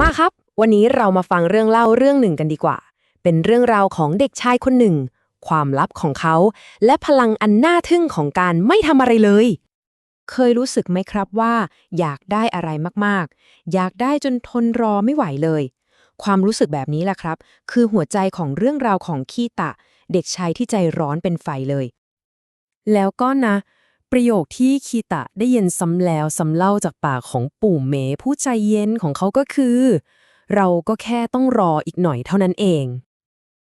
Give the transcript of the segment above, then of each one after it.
มาครับ วันนี้เรามาฟังเรื่องเล่าเรื่องหนึ่งกันดีกว่า เป็นเรื่องราวของเด็กชายคนหนึ่ง ความลับของเขา และพลังอันน่าทึ่งของการไม่ทำอะไรเลย เคยรู้สึกไหมครับว่า อยากได้อะไรมากๆ อยากได้จนทนรอไม่ไหวเลย ความรู้สึกแบบนี้แหละครับ คือหัวใจของเรื่องราวของคีตะ เด็กชายที่ใจร้อนเป็นไฟเลย แล้วก็นะ ประโยคที่คีตะได้ยินซ้ำแล้วซ้ำเล่าจากปากของปู่เมผู้ใจเย็นของเขาก็คือ เราก็แค่ต้องรออีกหน่อยเท่านั้นเอง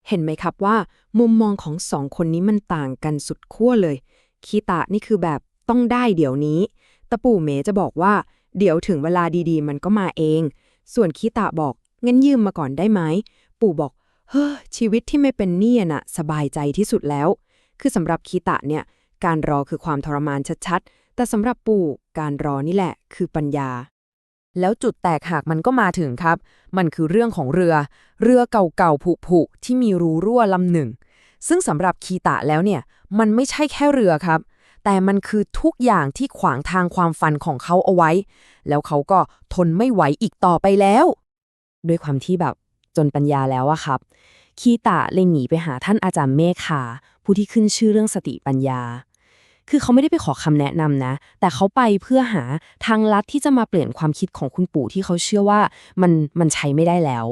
เห็นไหมครับว่า มุมมองของสองคนนี้มันต่างกันสุดขั้วเลย คีตะนี่คือแบบต้องได้เดี๋ยวนี้แต่ปู่เมจะบอกว่า เดี๋ยวถึงเวลาดีๆ มันก็มาเอง ส่วนคีตะบอกงั้นยืมมาก่อนได้ไหม ปู่บอก เฮ้อชีวิตที่ไม่เป็นหนี้น่ะ สบายใจที่สุดแล้ว คือสำหรับคีตะเนี่ย การรอคือความทรมานชัดๆ แต่สำหรับปู่การรอนี่แหละ คือปัญญา แล้วจุดแตกหักมันก็มาถึงครับ มันคือเรื่องของเรือ เรือเก่าๆผุๆที่มีรูรั่วลำหนึ่ง ซึ่งสำหรับคีตะแล้วเนี่ย มันไม่ใช่แค่เรือครับ แต่มันคือทุกอย่างที่ขวางทางความฝันของเขาเอาไว้ แล้วเขาก็ทนไม่ไหวอีกต่อไปแล้ว ด้วยความที่แบบจนปัญญาแล้วอะครับคีตะเลยหนีไปหาท่านอาจารย์เมฆาผู้ที่ขึ้นชื่อเรื่องสติปัญญา คือเขาไม่ได้ไปขอคำแนะนำนะ แต่เขาไปเพื่อหาทางลัดที่จะมาเปลี่ยนความคิดของคุณปู่ที่เขาเชื่อว่ามันมันใช้ไม่ได้แล้ว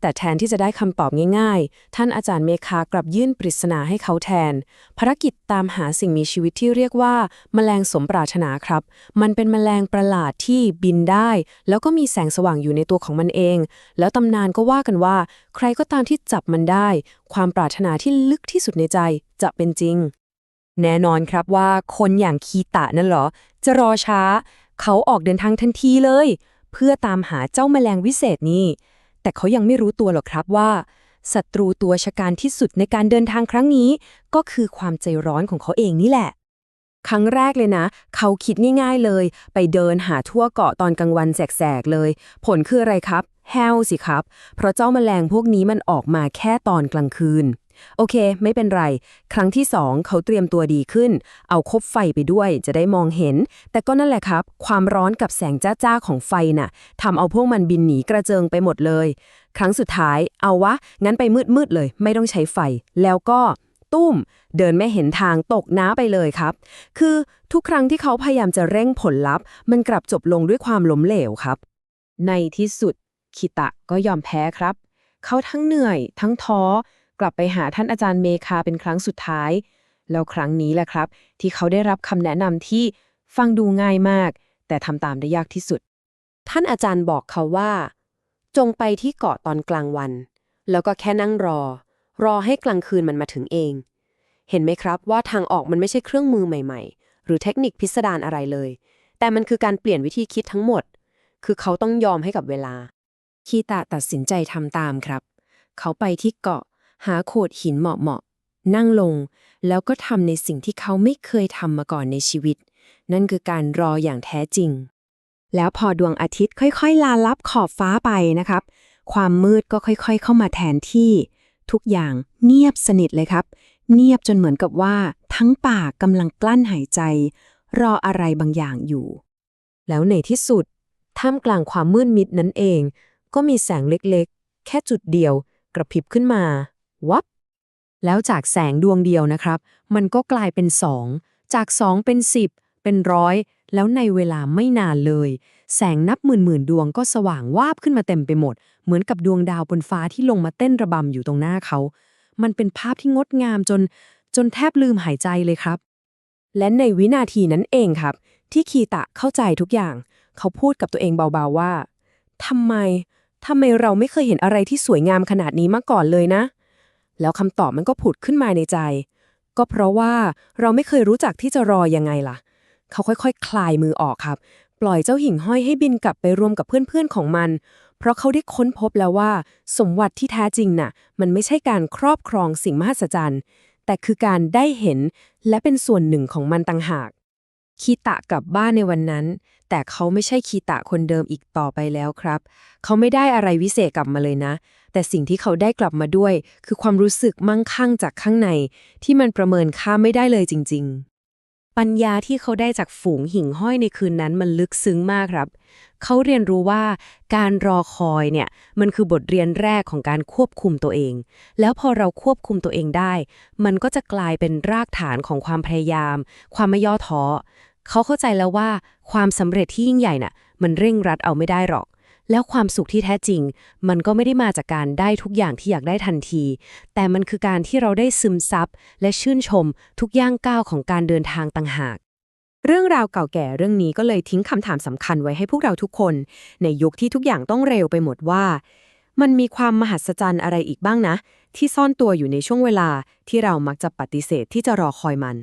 แต่แทนที่จะได้คำตอบง่ายๆ ท่านอาจารย์เมฆากลับยื่นปริศนาให้เขาแทน ภารกิจตามหาสิ่งมีชีวิตที่เรียกว่า แมลงสมปรารถนาครับ มันเป็นแมลงประหลาดที่บินได้ แล้วก็มีแสงสว่างอยู่ในตัวของมันเอง แล้วตำนานก็ว่ากันว่า ใครก็ตามที่จับมันได้ ความปรารถนาที่ลึกที่สุดในใจจะเป็นจริง แน่นอนครับว่าคนอย่างคีตะนั่นเหรอ จะรอช้า เขาออกเดินทางทันทีเลย เพื่อตามหาเจ้าแมลงวิเศษนี้ แต่เขายังไม่รู้ตัวหรอกครับว่าศัตรูตัวชะการที่สุดในการเดินทางครั้งนี้ ก็คือความใจร้อนของเขาเองนี่แหละ ครั้งแรกเลยนะ เขาคิดง่ายๆเลย ไปเดินหาทั่วเกาะตอนกลางวันแสกๆเลย ผลคืออะไรครับ แห้วสิครับ เพราะเจ้าแมลงพวกนี้มันออกมาแค่ตอนกลางคืน โอเค ไม่เป็นไร ครั้งที่สองเขาเตรียมตัวดีขึ้น เอาคบไฟไปด้วยจะได้มองเห็น แต่ก็นั่นแหละครับ ความร้อนกับแสงจ้าๆของไฟน่ะทำเอาพวกมันบินหนีกระเจิงไปหมดเลย ครั้งสุดท้าย เอาวะ งั้นไปมืดๆเลย ไม่ต้องใช้ไฟ แล้วก็ตุ้ม เดินไม่เห็นทางตกน้าไปเลยครับ คือทุกครั้งที่เขาพยายามจะเร่งผลลัพธ์ มันกลับจบลงด้วยความล้มเหลวครับ ในที่สุดคิตะก็ยอมแพ้ครับ เขาทั้งเหนื่อย ทั้งท้อ กลับไปหาท่านอาจารย์เมคาเป็นครั้งสุดท้าย แล้วครั้งนี้แหละครับ ที่เขาได้รับคำแนะนำที่ฟังดูง่ายมาก แต่ทำตามได้ยากที่สุด ท่านอาจารย์บอกเขาว่า จงไปที่เกาะตอนกลางวัน แล้วก็แค่นั่งรอ รอให้กลางคืนมันมาถึงเอง เห็นไหมครับว่าทางออกมันไม่ใช่เครื่องมือใหม่ ๆ หรือเทคนิคพิสดารอะไรเลย แต่มันคือการเปลี่ยนวิธีคิดทั้งหมด คือเขาต้องยอมให้กับเวลาคีตะตัดสินใจทำตามครับ เขาไปที่เกาะ หาโขดหินเหมาะๆ นั่งลง แล้วก็ทำในสิ่งที่เขาไม่เคยทำมาก่อนในชีวิต นั่นคือการรออย่างแท้จริง แล้วพอดวงอาทิตย์ค่อยๆ ลาลับขอบฟ้าไปนะครับ ความมืดก็ค่อยๆ เข้ามาแทนที่ ทุกอย่างเงียบสนิทเลยครับ เงียบจนเหมือนกับว่า ทั้งป่ากำลังกลั้นหายใจ รออะไรบางอย่างอยู่ แล้วในที่สุดท่ามกลางความมืดมิดนั้นเอง ก็มีแสงเล็กๆ แค่จุดเดียวกระพริบขึ้นมา วับ แล้วจากแสงดวงเดียวนะครับ มันก็กลายเป็นสองจากสองเป็นสิบเป็นร้อยแล้วในเวลาไม่นานเลย แสงนับหมื่นหมื่นดวงก็สว่างวาบขึ้นมาเต็มไปหมด เหมือนกับดวงดาวบนฟ้าที่ลงมาเต้นระบำอยู่ตรงหน้าเขา มันเป็นภาพที่งดงามจน จนแทบลืมหายใจเลยครับ และในวินาทีนั้นเองครับ ที่คีตะเข้าใจทุกอย่าง เขาพูดกับตัวเองเบาๆว่าทำไมทำไมเราไม่เคยเห็นอะไรที่สวยงามขนาดนี้มาก่อนเลยนะ แล้วคำตอบมันก็ผุดขึ้นมาในใจ ก็เพราะว่าเราไม่เคยรู้จักที่จะรอยังไงล่ะ เขาค่อยๆคคลายมือออกครับ ปล่อยเจ้าหิ่งห้อยให้บินกลับไปรวมกับเพื่อนๆของมัน เพราะเขาได้ค้นพบแล้วว่า สมบัติที่แท้จริงน่ะ มันไม่ใช่การครอบครองสิ่งมหัศจรรย์ แต่คือการได้เห็นและเป็นส่วนหนึ่งของมันต่างหาก คีตะกลับบ้านในวันนั้น แต่เขาไม่ใช่คีตะคนเดิมอีกต่อไปแล้วครับ เขาไม่ได้อะไรวิเศษกลับมาเลยนะ แต่สิ่งที่เขาได้กลับมาด้วย คือความรู้สึกมั่งคั่งจากข้างใน ที่มันประเมินค่าไม่ได้เลยจริง ๆ ปัญญาที่เขาได้จากฝูงหิ่งห้อยในคืนนั้นมันลึกซึ้งมากครับ เขาเรียนรู้ว่าการรอคอยเนี่ยมันคือบทเรียนแรกของการควบคุมตัวเอง แล้วพอเราควบคุมตัวเองได้ มันก็จะกลายเป็นรากฐานของความพยายาม ความไม่ย่อท้อ เขาเข้าใจแล้วว่าความสำเร็จที่ยิ่งใหญ่น่ะมันเร่งรัดเอาไม่ได้หรอก แล้วความสุขที่แท้จริง มันก็ไม่ได้มาจากการได้ทุกอย่างที่อยากได้ทันที แต่มันคือการที่เราได้ซึมซับและชื่นชมทุกย่างก้าวของการเดินทางต่างหาก เรื่องราวเก่าแก่เรื่องนี้ก็เลยทิ้งคำถามสำคัญไว้ให้พวกเราทุกคน ในยุคที่ทุกอย่างต้องเร็วไปหมดว่า มันมีความมหัศจรรย์อะไรอีกบ้างนะ ที่ซ่อนตัวอยู่ในช่วงเวลาที่เรามักจะปฏิเสธที่จะรอคอยมัน